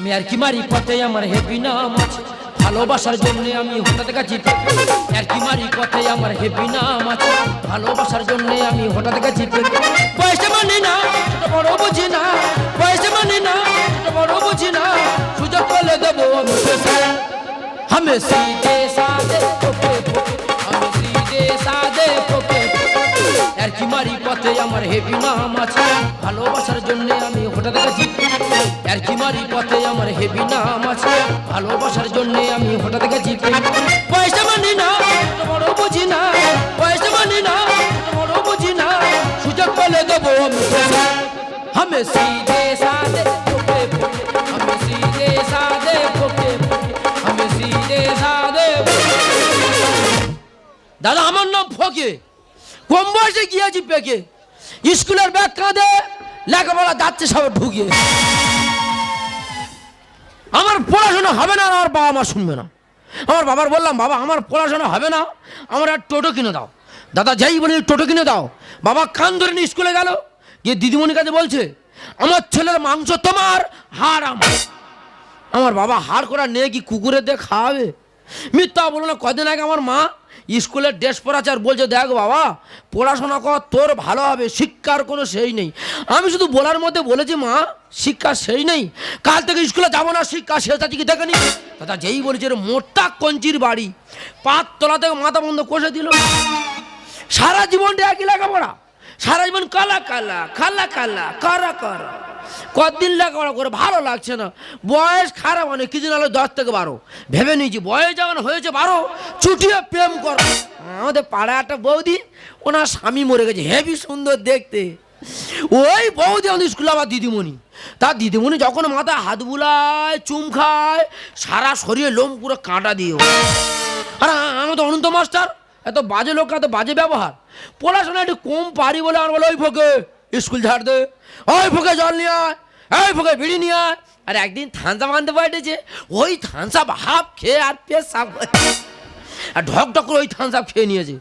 আমি আর কি মারি পথে আমার হেপি নাম আছে? ভালোবাসার জন্য আমি হঠাৎ গাছি আর কি মারি পথে আমার হেপি নাম আছে? ভালোবাসার জন্য আমি হঠাৎ গাছি পয়সা মানে না বড় বুঝি না। পয়সা মানে না বড় বুঝি না। সুযোগ করে দেবো আমি সিধে আর কি মারি পথে আমার হেপি নাম আছে? ভালোবাসার জন্য আমি হঠাৎ গেছি আর কি মারি পথে আমার হেভি নাম আছে ভালোবাসার জন্য আমি হঠাৎ গেছি পয়সা মানি না ছোট বড় বুঝি না পয়সা মানি না ছোট বড় বুঝি না সুযোগ পেলে দেবো আমি পেশা। हमें सीधे साधे पोके पोके हमें सीधे साधे पोके पोके हमें सीधे साधे দাদা আমার নাম ফকে কম বয়সে গিয়েছি পেকে স্কুলের ব্যাগ কাঁধে লেখাপড়া যাচ্ছে সব ঢুকিয়ে আমার পড়াশোনা হবে না, আমার বাবা মা শুনবে না। আমার বাবার বললাম, বাবা, আমার পড়াশোনা হবে না, আমার আর টোটো কিনে দাও। দাদা যাই বলি টোটো কিনে দাও, বাবা কান ধরে নিয়ে স্কুলে গেল, গিয়ে দিদিমণির কাছে বলছে, আমার ছেলের মাংস তোমার, হাড় আমার। আমার বাবা হাড় করা নেই কি কুকুরের দিয়ে খাওয়াবে? মিথ্যা বলো না, কদিন আগে আমার মা স্কুলের ড্রেস পরাচ্ছে আর বলছে, দেখ বাবা, পড়াশোনা কর, তোর ভালো হবে, শিক্ষার কোনো সেই নেই। আমি শুধু বলার মধ্যে বলেছি, মা শিক্ষা সেই নেই। কাল থেকে স্কুলে যাব না, শিক্ষা শেষ আছে কি দেখেনি দাদা যেই বলেছে মোটা কঞ্চির বাড়ি। পাত তলা থেকে মাথা বন্ধ কষে দিল। সারা জীবনটা একই লেখাপড়া। সারা জীবন কালা কালা কালা কালা, কারা কারা। কতদিন লেখাপড়া করে ভালো লাগছে না। বয়স খারাপ মানে কিছুদিন হলো দশ থেকে বারো। ভেবে নিয়েছি, বয়স যখন হয়েছে বারো, ছুটিয়ে প্রেম কর। আমাদের পাড়া একটা বৌদি, ওনার স্বামী মরে গেছে। হেভি সুন্দর দেখতে। ওই বৌদি আমাদের স্কুলে আবার দিদিমণি। তার দিদিমণি যখন মাথায় হাত বুলায়, চুম খায়, সারা শরীরে লোম পুরো কাঁটা দিয়ে। আর, আমি তো অনন্ত মাস্টার। এত বাজে লোক, এত বাজে ব্যবহার। পড়াশোনা একটু কম পারি বলে আমার বলে, ওই ফোকে স্কুল ছাড় দে, ওই ফোকে জল নিয়ে আয় ওই ফোকে বিড়ি নিয়ে আয়। আর একদিন থানসা মানতে পারতেছে ওই থানসা হাফ খেয়ে আর পেশাব আর ঢক ঢক করে ওই থানসাপ খেয়ে নিয়েছে।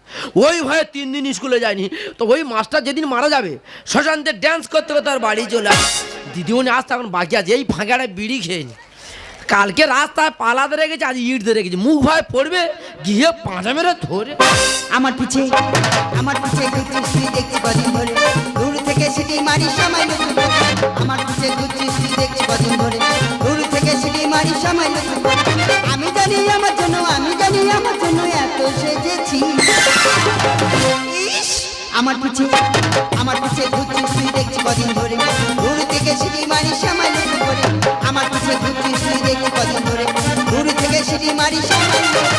ওই ভয়ে তিন দিন স্কুলে যায়নি। তো ওই মাস্টার যেদিন মারা যাবে শশান্তের ড্যান্স করতে করতে তার বাড়ি চলে দিদিমণি আসতে এখন বাকি আছে, এই ফাঁকাটা বিড়ি খেয়ে নি। কালকে রাস্তায় পালাতে রেখেছে, আজ ইট দিয়ে রেখেছে। মুখ ভয় পড়বে, গিয়ে পাঁচা মেরে ধরে। আমার পিছে আমার পিছে ঘুরছিস তুই দেখছি কদিন ধরে। দূর থেকে সিটি মারি সময় নতুন আমার পিছে ঘুরছিস তুই দেখছি কদিন ধরে। দূর থেকে সিটি মারি সময় নতুন। আমি জানি আমার জন্য, আমি জানি আমার জন্য এত সেজেছি। আমার পিছে আমার পিছে ঘুরছিস তুই দেখছি কদিন ধরে। দূর থেকে সিটি মারি সময় ঘুরছিস তুই দেখছি কদিন ধরে। দূর থেকে সিটি মারি সময় নতুন করে।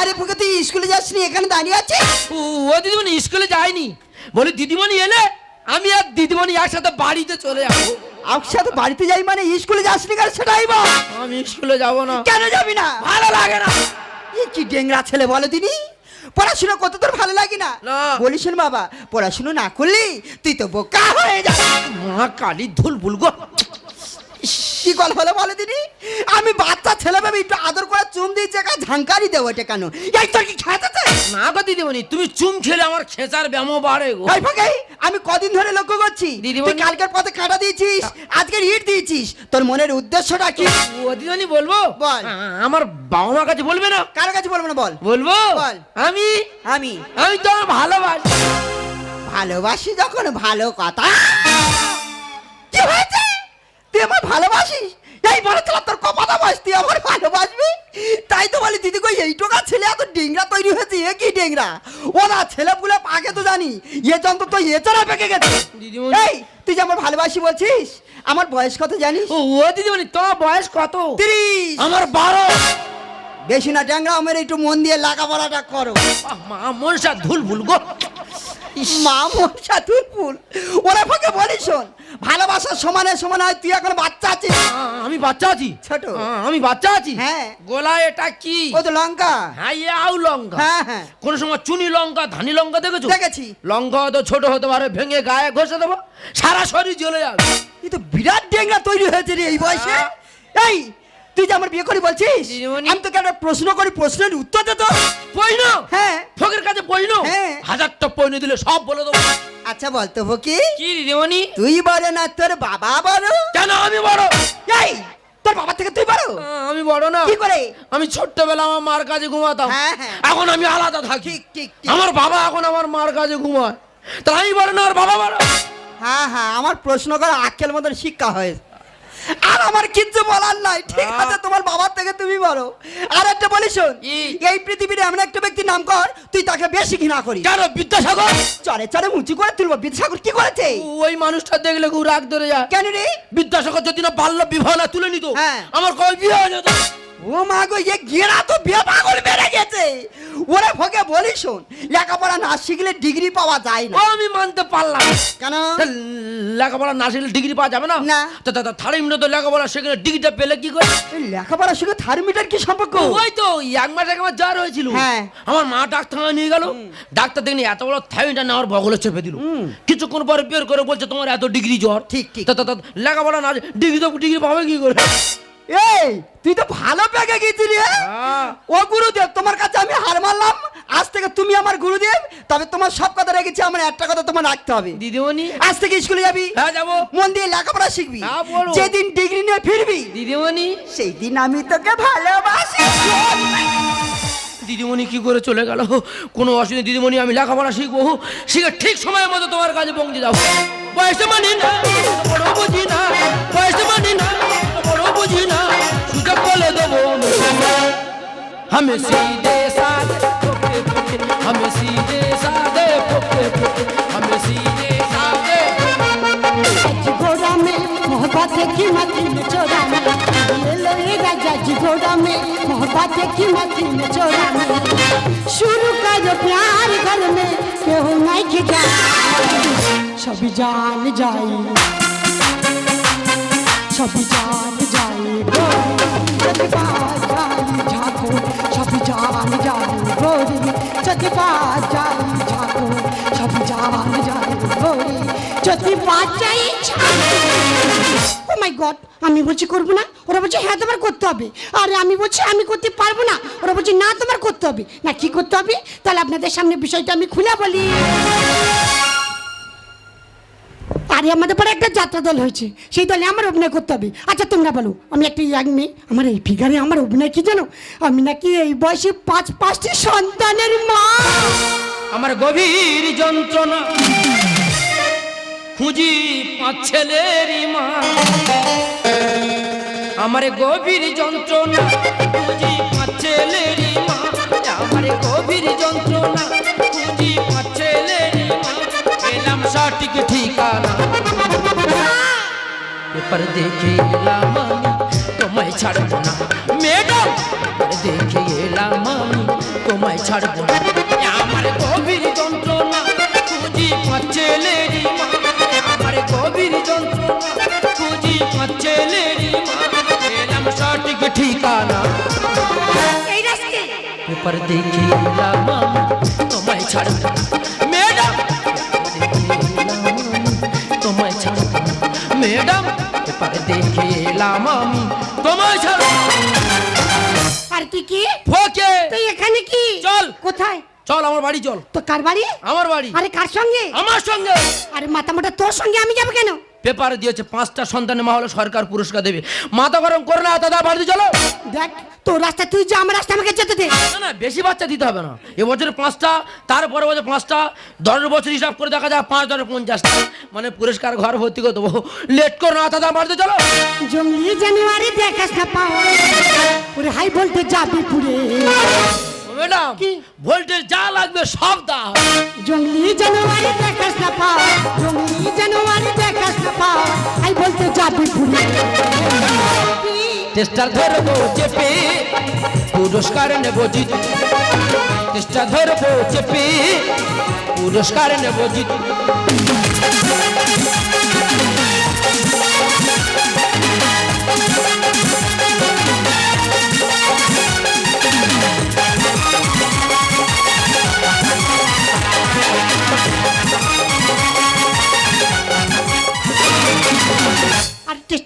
আরে পুকে তুই স্কুলে যাসনি? এখানে দাঁড়িয়ে আছিস? ও ও দিদিমণি স্কুলে যায়নি। বলি দিদিমণি এলে আমি আর দিদিমণি একসাথে বাড়িতে চলে যাব। একসাথে বাড়িতে যাই মানে স্কুলে যাসনি কেন সেটাই বল আমি স্কুলে যাব না। কেন যাবি না? ভালো লাগে না। কি ডেংরা ছেলে বলো পড়াশোনা কত তোর ভালো লাগে না? না। বলিস বাবা পড়াশুনো না করলি তুই তো বোকা হয়ে যাবি। মা কালী ধুল বুলগো কি গল হলো বলো দিনি আমি বাচ্চা ছেলে ভেবে একটু আদর করে চুম দিয়েছে একা ঝাঙ্কারি দেবো এটা কেন? এই তোর কি খেতেছে না গো দিদিমণি তুমি চুম খেলে আমার খেঁচার ব্যামো বাড়ে গো। এই ফাঁকে আমি কদিন ধরে লক্ষ্য করছি দিদিমণি- তুই কালকের পথে কাটা দিয়েছিস আজকের ইট দিয়েছিস তোর মনের উদ্দেশ্যটা কি? ও দিদিমণি বলব? বল। আমার বাবা মার কাছে বলবে না? কার কাছে বলব না বল। বলব? বল। আমি? আমি। আমি তোমার ভালোবাসি। ভালোবাসি যখন ভালো কথা। কি হয়েছে? তুই আমার ভালোবাসিস? এই বলে তোলা তোর কপাটা বাস তুই আমার ভালোবাসবি? তাই তো বলি দিদি কই এই টোকা ছেলে এত ডিংরা তৈরি হয়েছে এ কি ডিংরা? ওরা ছেলে পুলে পাকে তো জানি এ যন্ত্র তো এছাড়া পেকে গেছে। এই তুই যে আমার ভালোবাসি বলছিস আমার বয়স কত জানিস? ও ও দিদিমণি তোমার বয়স কত? তিরিশ। আমার বারো। বেশি না ড্যাংরা আমার একটু মন দিয়ে লেখাপড়াটা করো। মা মনসা ধুল ভুল গো। মা মনসা তুই ফুল। ওরা ফাঁকে বলিস শোন ভালোবাসার সমানে সমান হয় তুই এখন বাচ্চা আছিস? আমি বাচ্চা আছি। ছোট। আমি বাচ্চা আছি। হ্যাঁ। গোলা এটা কি? ও তো লঙ্কা। হ্যাঁ ইয়ে আউ লঙ্কা। হ্যাঁ হ্যাঁ। কোন সময় চুনি লঙ্কা ধানি লঙ্কা দেখেছ? দেখেছি। লঙ্কা হয়তো ছোট হতে পারে ভেঙে গায়ে ঘষে দেবো। সারা শরীর জ্বলে যাবে। এই তো বিরাট ডেঙ্গা তৈরি হয়েছে রে এই বয়সে। এই তুই যে আমার বিয়ে করি বলছিস? দিদিমণি। আমি তোকে একটা প্রশ্ন করি প্রশ্নের উত্তর দে তো। পইন হ্যাঁ। ফকের কাছে পইন হ্যাঁ। হাজারটা পইন দিলে সব বলে দেবো। আচ্ছা বলতো কি কি দিদিমণি? তুই বলে না তোর বাবা বলো কেন আমি বড়? এই তো বড়? আমি বড় না। কি করে? আমি ছোট্টবেলা আমার মার কাছে ঘুমাতাম। হ্যাঁ, হ্যাঁ। এখন আমি আলাদা থাকি। ঠিক ঠিক ঠিক। আমার বাবা এখন আমার মার কাছে ঘুমায়। আমি বড় না আর বাবা বড়? হ্যাঁ হ্যাঁ আমার প্রশ্ন করে আক্কেল মতন শিক্ষা হয়েছে। আর আমার কিচ্ছু বলার নাই। ঠিক আছে তোমার বাবার থেকে তুমি বলো। আর একটা বলি শোন এই পৃথিবীর এমন একটা ব্যক্তির নাম কর তুই তাকে বেশি ঘৃণা করি কেন বিদ্যাসাগর? চলে চলে উঁচু করে তুলবো। বিদ্যাসাগর কি করেছে? ওই মানুষটা দেখলে খুব রাগ ধরে যায়। কেন রে? বিদ্যাসাগর যদি না বাল্য বিবাহ না তুলে নিত। হ্যাঁ। আমার কবে বিয়ে হয়ে যেত? ও মা গো এ ঘেরা তো বিয়ে পাগল বেড়ে গেছে। ওরে ভোগে বলি শোন লেখাপড়া না শিখলে ডিগ্রি পাওয়া যায় না। আমি মানতে পারলাম। কেন? লেখাপড়া না শিখলে ডিগ্রি পাওয়া যাবে না? না। তা তা থার্ড মিনিট লেখাপড়া সেখানে ডিগ্রিটা পেলে কি করে? লেখাপড়ার সঙ্গে থার্মিটার কি সম্পর্ক? ওই তো এক মাস এক মাস জ্বর হয়েছিল। হ্যাঁ। আমার মা ডাক্তার নিয়ে গেল। ডাক্তার দেখনি এত বড় থাইটা নেওয়ার বগলে চেপে দিল। কিছুক্ষণ পরে বের করে বলছে তোমার এত ডিগ্রি জ্বর। ঠিক, ঠিক। তা তা- তা লেখাপড়া না ডিগ্রি তো ডিগ্রি পাবে কি করে? এই তুই তো ভালো পেকে গেছিলি? হ্যাঁ। ও গুরুদেব তোমার কাছে আমি হার মারলাম আজ থেকে তুমি আমার গুরুদেব তবে তোমার সব কথা রেখেছি আমার একটা কথা তোমার রাখতে হবে। দিদিমণি। আজ থেকে স্কুলে যাবি? হ্যাঁ যাব। মন দিয়ে লেখাপড়া শিখবি। যেদিন ডিগ্রি নিয়ে ফিরবি দিদিমণি। সেই দিন আমি তোকে ভালোবাসি। দিদিমণি কি করে চলে গেল? কোনো অসুবিধা দিদিমণি আমি লেখাপড়া শিখব। শিখে ঠিক সময়ের মতো তোমার কাছে পৌঁছে যাব। বয়সে মানি না বড় বুঝি না বয়সে মানি না বুঝি না সুযোগ বলে দেবো हमें सीधे साधे फोके फोके हमें सीधे साधे फोके फोके हमें सीधे साधे घोड़ा में मोहब्बत की मती में चोरा में ये लो ये राजा जी घोड़ा में मोहब्बत की मती में चोरा में शुरू करो प्यार घर में केहू नहीं खिजा सभी जान जाई सभी जान Oh মাই গড আমি বলছি করব না? ওরা বলছে হ্যাঁ তোমার করতে হবে। আর, আমি বলছি, আমি করতে পারব না। ওরা বলছে, না, তোমার করতে হবে। না, কি করতে হবে? তাহলে আপনাদের সামনে বিষয়টা আমি খুলে বলি। আরে আমাদের পরে একটা যাত্রা দল হয়েছে। সেই দলে আমার অভিনয় করতে হবে। আচ্ছা তোমরা বলো, আমি একটা ইয়াং মেয়ে, আমার এই ফিগারে আমার অভিনয় কি জানো? আমি নাকি এই বয়সে পাঁচ পাঁচটি সন্তানের মা। আমার গভীর যন্ত্রণা, খুঁজি পাঁচ ছেলেরই মা। আমার গভীর যন্ত্রণা, খুঁজি পাঁচ ছেলের মা। আমার গভীর যন্ত্রণা, খুঁজি এলাম সঠিক ঠিকানা পেপার দেখে এলাম আমি তোমায় ছাড়বো না ম্যাডাম পেপার দেখে এলাম আমি তোমায় ছাড়বো না আমার গভীর যন্ত্রণা খুঁজি পাচ্ছেলেরই মা আমার গভীর যন্ত্রণা খুঁজি পাচ্ছেলেরই মা এলাম সঠিক ঠিকানা এই রাস্তে। পেপার দেখে এলাম আমি তোমায় ছাড়বো দেখে আমি। তোমার ছাড়বো আর তুই কি? ফোকে। তুই এখানে কি? চল। কোথায়? চল আমার বাড়ি চল। তো কার বাড়ি? আমার বাড়ি। আরে কার সঙ্গে? আমার সঙ্গে। আরে মাথা মোটা তোর সঙ্গে আমি যাব কেন? পেপারে দিয়েছে পাঁচটা সন্তানের মা হলে সরকার পুরস্কার দেবে। মাথা গরম করে না দাদা বাড়ি চলো। দেখ তোর রাস্তা তুই যা আমার রাস্তা আমাকে যেতে দে। না না বেশি বাচ্চা দিতে হবে না। এবছরে পাঁচটা তারপরে বছর পাঁচটা দশের বছর হিসাব করে দেখা যায় পাঁচ দশের পঞ্চাশটা। মানে পুরস্কার ঘর ভর্তি করে দেবো লেট করো না দাদা বাড়িতে চলো। জঙ্গলি জানুয়ারি দেখাস না পাও ওরে হাই বলতে যাবি পুরে। ম্যাডাম কি? ভোল্টেজ যা লাগবে সব দাও। জঙ্গলি জানুয়ারি দেখাস না পাও জঙ্গলি জানুয়ারি দেখাস না পাও হাই বলতে যাবি চেষ্টা ধরবো চেপে পুরস্কার নেব জিত। চেষ্টা ধরবো চেপে পুরস্কার নেব জিত।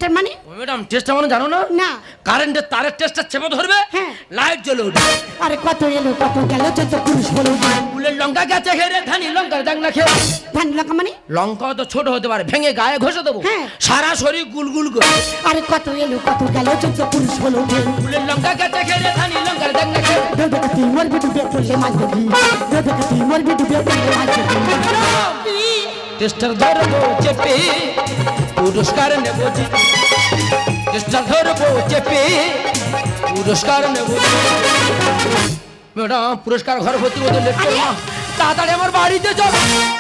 টেস্টার মানে? ম্যাডাম টেস্টটা মানে জানো না? না। কারেন্টের তারের টেস্টটা চেপে ধরবে হ্যাঁ। লাইট জ্বলে উঠবে। আরে কত এলো কত গেল যত পুরুষ বলো ফুলের লঙ্কা গেছে ঘেরে ধানি লঙ্কার দাগ না খেয়ে। ধান লঙ্কা মানে? লঙ্কা তো ছোট হতে পারে ভেঙে গায়ে ঘষে দেবো। হ্যাঁ। সারা শরীর গুলগুল করে। আরে কত এলো কত গেল যত পুরুষ বলো ফুলের লঙ্কা গেছে ঘেরে ধানি লঙ্কার দাগ না খেয়ে। দোদে কাতি মরবি ডুবে পড়লে মাছ দেবি দোদে কাতি মরবি ডুবে পড়লে মাছ দেবি টেস্টার ধরবো চেপে। পুরস্কার নেব টেস্টার ধরবো চেপে পুরস্কার নেব ম্যাডাম, পুরস্কার ঘর ভর্তি হতে লেট করো তাড়াতাড়ি আমার বাড়িতে চল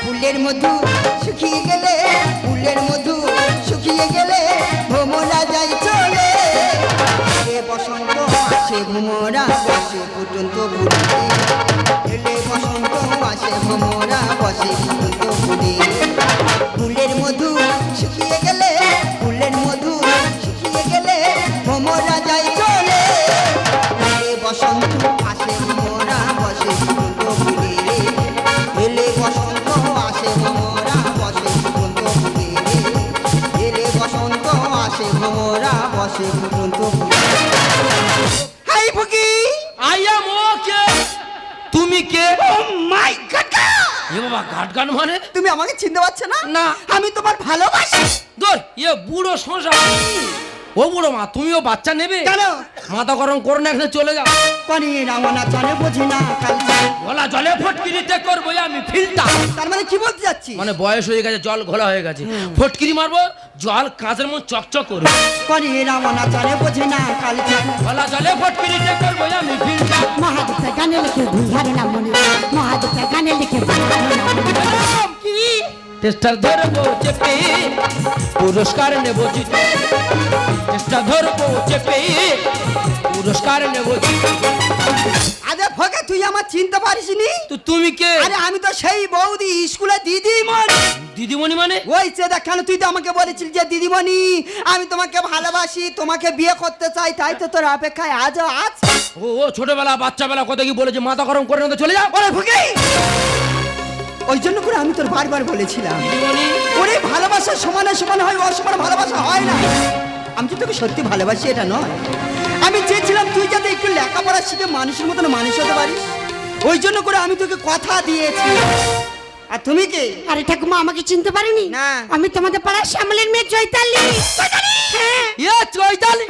ফুলের মধু শুকিয়ে গেলে, ফুলের মধু শুকিয়ে গেলে ভোমরা যাই চলে। এ বসন্ত আসে ভোমরা, বসে এলে বসন্ত আসে ভোমরা, বসে ফুলের মধু আমাকে চিনতে পারছ না? না। আমি তোমার ভালোবাসি। দোর ইয়ে বুড়ো সংসার ও বুড়ো মা তুমিও বাচ্চা নেবে? কেন? মাথা গরম করো না এখানে চলে যাও। কনি রামনা চলে বুঝি না গলা জলে ফটকিরিতে করব আমি ফিল্টার। তার মানে কি বলতে যাচ্ছি? মানে বয়স হয়ে গেছে জল ঘোলা হয়ে গেছে। ফটকিরি মারবো জল কাঁচের মন চকচক করবে। কনি রামনা চলে বুঝি না কালচার গলা জলে ফটকিরিতে করব আমি ফিল্টার। মহাদেবটা গানে লিখে ভুল না মনে। মহাদেবটা গানে লিখে ভুল টেস্টার ধরবো চেপে পুরস্কার নেব জিতে। টেস্টার ধরবো চেপে পুরস্কার নেব জিতে। আরে ফকে তুই আমার চিনতে পারিস নি? তো তুমি কে? আরে আমি তো সেই বৌদি স্কুলে দিদিমণি। দিদিমণি মানে? ওই সে দেখানো তুই তো আমাকে বলেছিলি যে দিদিমণি আমি তোমাকে ভালোবাসি তোমাকে বিয়ে করতে চাই তাই তো তোর অপেক্ষায় আজও আছে। ও ছোটবেলা বাচ্চাবেলা কত কি বলেছে? মাথা গরম করে না তো চলে যাও ওরে ফুকি! ওই জন্য করে আমি তোর বারবার বলেছিলাম। ওরে ভালোবাসা সমানে সমান হয় অসমান ভালোবাসা হয় না। আমি তো তোকে সত্যি ভালোবাসি? এটা নয়। আমি চেয়েছিলাম তুই যাতে একটু লেখাপড়া শিখে মানুষের মতন মানুষ হতে পারিস। ওই জন্য করে আমি তোকে কথা দিয়েছি। আর তুমি কে? আরে ঠাকুমা আমাকে চিনতে পারিনি? না। আমি তোমাদের পাড়ার শ্যামলের মেয়ে চৈতালি। হ্যাঁ ইয়ে চৈতালি?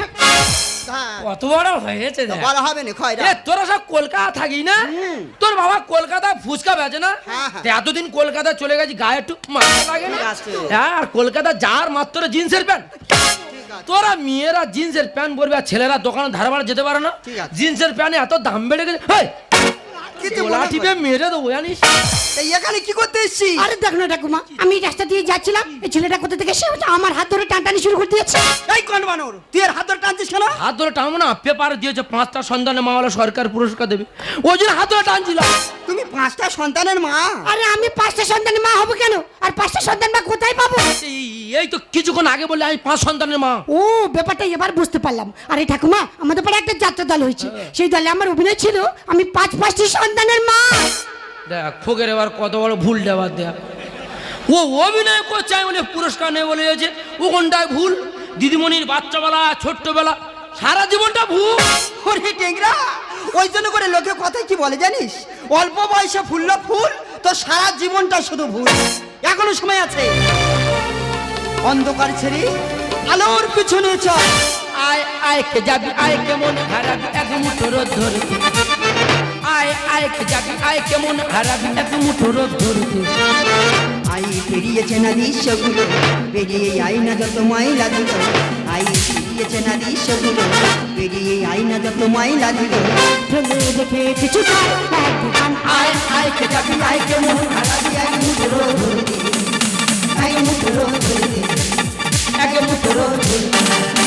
কত বড় হয়েছে বড় হবে না খয়রা তোরা সব কলকাতা থাকি না? তোর বাবা কলকাতা ফুচকা বেচে না? হ্যাঁ, হ্যাঁ। এতদিন কলকাতা চলে গেছি গায়ে একটু মাথা লাগে না? হ্যাঁ আর কলকাতা যার মাত্র জিন্সের প্যান্ট। তোরা মেয়েরা জিন্সের প্যান্ট পরবে আর ছেলেরা দোকানে ধারে যেতে পারে না। জিন্সের প্যান্ট এত দাম বেড়ে গেছে। হেই, কিছু গোলা টিপে কর। মেরে দেবো জানিস? এখানে কি করতে এসছি? আরে দেখ না ঠাকুমা আমি রাস্তা দিয়ে যাচ্ছিলাম এই ছেলেটা কোথা থেকে এসে আমার হাত ধরে টানটানি শুরু করে দিয়েছে। এই কোন বানর তুই এর হাত ধরে টানছিস কেন? হাত ধরে টানবো না পেপারে দিয়েছে পাঁচটা সন্তানে মা হলো সরকার পুরস্কার দেবে। ওই জন্য হাত ধরে টানছিলাম। তুমি পাঁচটা সন্তানের মা? আরে আমি পাঁচটা সন্তানের মা হব কেন? আর পাঁচটা সন্তান মা কোথায় পাবো? এই- তো কিছুক্ষণ আগে বললে আমি পাঁচ সন্তানের মা। ও ব্যাপারটা এবার বুঝতে পারলাম। আরে ঠাকুমা আমাদের পাড়ে একটা যাত্রা দল হয়েছে সেই দলে আমার অভিনয় ছিল আমি পাঁচ পাঁচটি সন্তানের মা। দেখ ফোকের এবার কত বড় ভুল দেওয়ার দেখ। ও অভিনয় করছে আমি বলে পুরস্কার নেই বলে গেছে ও কোনটায় ভুল? দিদিমণির বাচ্চাবেলা ছোট্টবেলা সারা জীবনটা ভুল। ওরে টেংরা ওই জন্য করে লোকে কথায় কি বলে জানিস? অল্প বয়সে ফুলল ফুল তো সারা জীবনটা শুধু ভুল। এখনও সময় আছে। অন্ধকার ছেড়ে আলোর পিছনে চল। আয় আয় কে যাবি আয় কেমন হারাবি এক মুঠো রোদ ধরতে আয় আয় কে যাবি আয় কেমন হারাবি এক মুঠো রোদ ধরতে। আই পেরিয়েছে না দৃশ্যগুলো, পেরিয়ে আই না যত মাইলা দিল আই পেরিয়েছে না দৃশ্যগুলো, পেরিয়ে আই না যত মাইলা দিল ঠেলে দেখে কিছু আয় আয় কে যাবি আয় কেমন হারাবি এক মুঠো রোদ ধরতে। এক মুঠো রোদ ধরতে, এক মুঠো রোদ ধরতে।